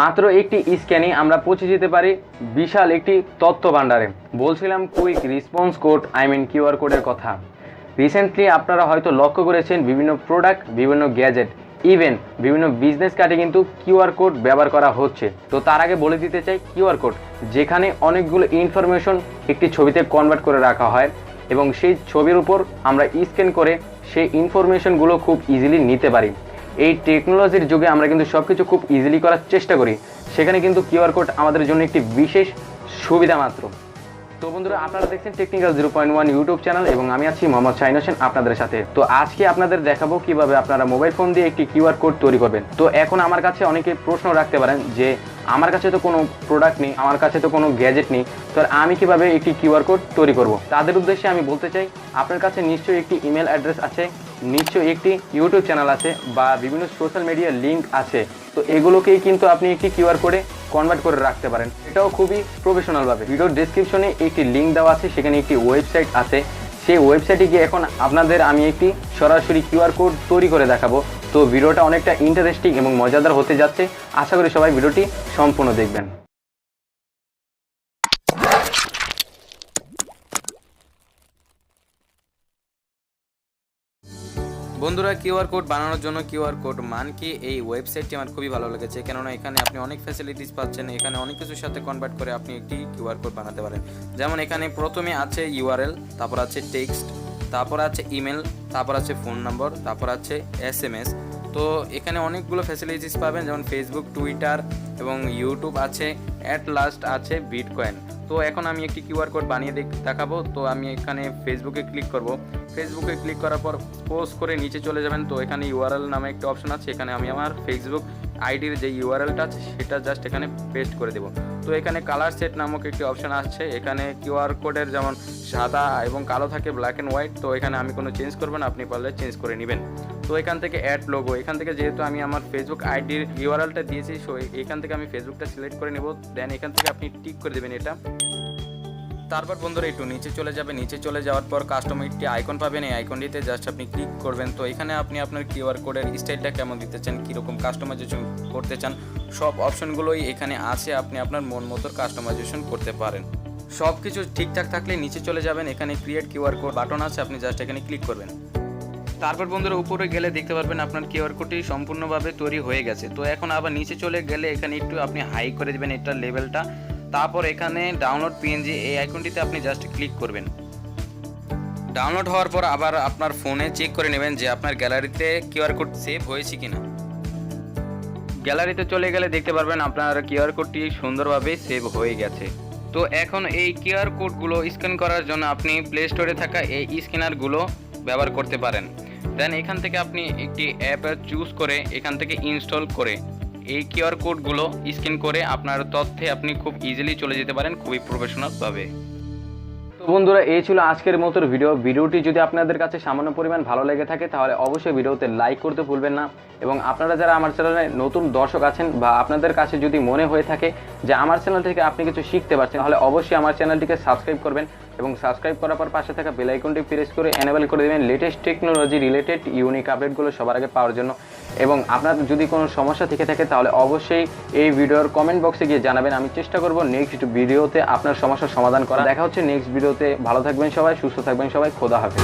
মাত্র একটি স্ক্যানে আমরা পৌঁছে যেতে পারি বিশাল একটি তথ্য ভাণ্ডারে। বলছিলাম quick response code I mean QR কোডের কথা। রিসেন্টলি আপনারা হয়তো লক্ষ্য করেছেন বিভিন্ন প্রোডাক্ট বিভিন্ন গ্যাজেট ইভেন বিভিন্ন বিজনেস কার্ডে কিন্তু কিউআর কোড ব্যবহার করা হচ্ছে। তো তার আগে বলে দিতে চাই কিউআর কোড যেখানে অনেকগুলো ইনফরমেশন একটি ছবিতে কনভার্ট করে রাখা হয় এবং সেই ছবির উপর আমরা স্ক্যান করে সেই ইনফরমেশনগুলো খুব ইজিলি নিতে পারি। এই টেকনোলজির যুগে আমরা কিন্তু সব কিছু খুব ইজিলি করার চেষ্টা করি। সেখানে কিন্তু কিউআর কোড আমাদের জন্য একটি বিশেষ সুবিধা মাত্র। তো বন্ধুরা, আপনারা দেখছেন technical zero point one YouTube channel এবং আমি আছি মোহাম্মদ শাহিন হোসেন আপনাদের সাথে। তো আজকে আপনাদের দেখাবো কীভাবে আপনারা মোবাইল ফোন দিয়ে একটি কিউআর কোড তৈরি করবেন। তো এখন আমার কাছে অনেকে প্রশ্ন রাখতে পারেন যে, আমার কাছে তো কোনো প্রোডাক্ট নেই, আমার কাছে তো কোনো গ্যাজেট নেই, তো আমি কীভাবে একটি কিউআর কোড তৈরি করব? তাদের উদ্দেশ্যে আমি বলতে চাই, আপনার কাছে নিশ্চয়ই একটি ইমেল অ্যাড্রেস আছে নিশ্চয়ই একটি ইউটিউব চ্যানেল আছে বা বিভিন্ন সোশ্যাল মিডিয়া লিঙ্ক আছে। তো এগুলোকেই কিন্তু আপনি একটি কিউআর কোডে কনভার্ট করে রাখতে পারেন। এটাও খুবই প্রফেশনালভাবে ভিডিওর ডিসক্রিপশনে একটি লিঙ্ক দেওয়া আছে, সেখানে একটি ওয়েবসাইট আছে। সেই ওয়েবসাইটে গিয়ে এখন আপনাদের আমি একটি সরাসরি কিউআর কোড তৈরি করে দেখাবো। তো ভিডিওটা অনেকটা ইন্টারেস্টিং এবং মজাদার হতে যাচ্ছে। আশা করি সবাই ভিডিওটি সম্পূর্ণ দেখবেন। বন্ধুরা কিউআর কোড বানানোর জন্য কিউআর কোড মান কি এই ওয়েবসাইটটি আমার খুবই ভালো লেগেছে। কেননা এখানে আপনি অনেক ফ্যাসিলিটিস পাচ্ছেন, এখানে অনেক কিছুর সাথে কনভার্ট করে আপনি একটি কিউআর কোড বানাতে পারেন। যেমন এখানে প্রথমে আছে ইউআরএল, তারপর আছে টেক্সট তারপর আছে ইমেল তারপর আছে ফোন নম্বর তারপর আছে এস এম এস তো এখানে অনেকগুলো ফ্যাসিলিটিস পাবেন, যেমন ফেসবুক টুইটার এবং ইউটিউব আছে অ্যাট লাস্ট আছে বিটকয়েন তো এখন আমি একটি কিউআর কোড বানিয়ে দেখ- দেখাবো, তো আমি এখানে ফেসবুকে ক্লিক করব। ফেসবুকে ক্লিক করার পর পোস্ট করে নিচে চলে যাবেন, তো এখানে ইউআরএল নামে একটি অপশন আছে, এখানে আমি আমার ফেসবুক আইডির যে ইউআরএলটা আছে, সেটা জাস্ট এখানে পেস্ট করে দেবো। তো এখানে কালার সেট নামক একটি অপশন আসছে। এখানে কিউআর কোডের যেমন সাদা এবং কালো থাকে ব্ল্যাক অ্যান্ড হোয়াইট তো এখানে আমি কোনো চেঞ্জ করব না, আপনি পারলে চেঞ্জ করে নেবেন। তো এখান থেকে অ্যাড লোগো এখান থেকে যেহেতু আমি আমার ফেসবুক আইডির ইউআরএলটা দিয়েছি সো এখান থেকে আমি ফেসবুকটা সিলেক্ট করে নেব। দেন এখান থেকে আপনি টিক করে দেবেন এটা। তারপর বন্ধুরা একটু নিচে চলে যাবে। নিচে চলে যাওয়ার পর কাস্টমার একটি আইকন পাবেন। এই আইকনটিতে জাস্ট আপনি ক্লিক করবেন। তো এখানে আপনি আপনার কিউআর কোডের স্টাইলটা কেমন দিতে চান, কীরকম কাস্টমাইজেশন করতে চান, সব অপশনগুলোই এখানে আছে। আপনি আপনার মন মতো কাস্টমাইজেশন করতে পারেন। সব কিছু ঠিকঠাক থাকলে নিচে চলে যাবেন। এখানে ক্রিয়েট কিউআর কোড বাটন আছে। আপনি জাস্ট এখানে ক্লিক করবেন। তারপর বন্ধুরা উপরে গেলে দেখতে পারবেন আপনার কিউআর কোডটি সম্পূর্ণভাবে তৈরি হয়ে গেছে। তো এখন আবার নিচে চলে গেলে এখানে একটু আপনি হাই করে দেবেন। এটার লেভেলটা তারপর এখানে ডাউনলোড পিএনজি এই আইকনটিতে আপনি জাস্ট ক্লিক করবেন। ডাউনলোড হওয়ার পর আবার আপনার ফোনে চেক করে নেবেন যে আপনার গ্যালারিতে কিউআর কোড সেভ হয়েছে কিনা। গ্যালারিতে চলে গেলে দেখতে পারবেন আপনার কিউআর কোডটি সুন্দরভাবে সেভ হয়ে গেছে। তো এখন এই কিউআর কোডগুলো স্ক্যান করার জন্য আপনি প্লে স্টোরে থাকা এই স্ক্যানারগুলো ব্যবহার করতে পারেন। দেন এখান থেকে আপনি একটি অ্যাপ চুজ করে এখান থেকে ইনস্টল করে এই কিউআর কোডগুলো স্ক্যান করে আপনার তথ্যে আপনি খুব ইজিলি চলে যেতে পারেন খুবই প্রফেশনালভাবে তো বন্ধুরা, এই ছিল আজকের মতো ভিডিও ভিডিওটি যদি আপনাদের কাছে সামান্য পরিমাণ ভালো লেগে থাকে, তাহলে অবশ্যই ভিডিওতে লাইক করতে ভুলবেন না। এবং আপনারা যারা আমার চ্যানেলে নতুন দর্শক আছেন বা আপনাদের কাছে যদি মনে হয়ে থাকে যে আমার চ্যানেল থেকে আপনি কিছু শিখতে পারছেন, তাহলে অবশ্যই আমার চ্যানেলটিকে সাবস্ক্রাইব করবেন। এবং সাবস্ক্রাইব করার পর পাশে থাকা বেল আইকনটি প্রেস করে এনেবল করে দেবেন লেটেস্ট টেকনোলজি রিলেটেড ইউনিক আপডেটগুলো সবার আগে পাওয়ার জন্য। এবং আপনার যদি কোনো সমস্যা থেকে থাকে তাহলে অবশ্যই এই ভিডিওর কমেন্ট বক্সে গিয়ে জানাবেন। আমি চেষ্টা করব নেক্সট ভিডিওতে আপনার সমস্যার সমাধান করা দেখা হচ্ছে নেক্সট ভিডিওতে ভালো থাকবেন সবাই, সুস্থ থাকবেন সবাই। খোদা হাফেজ।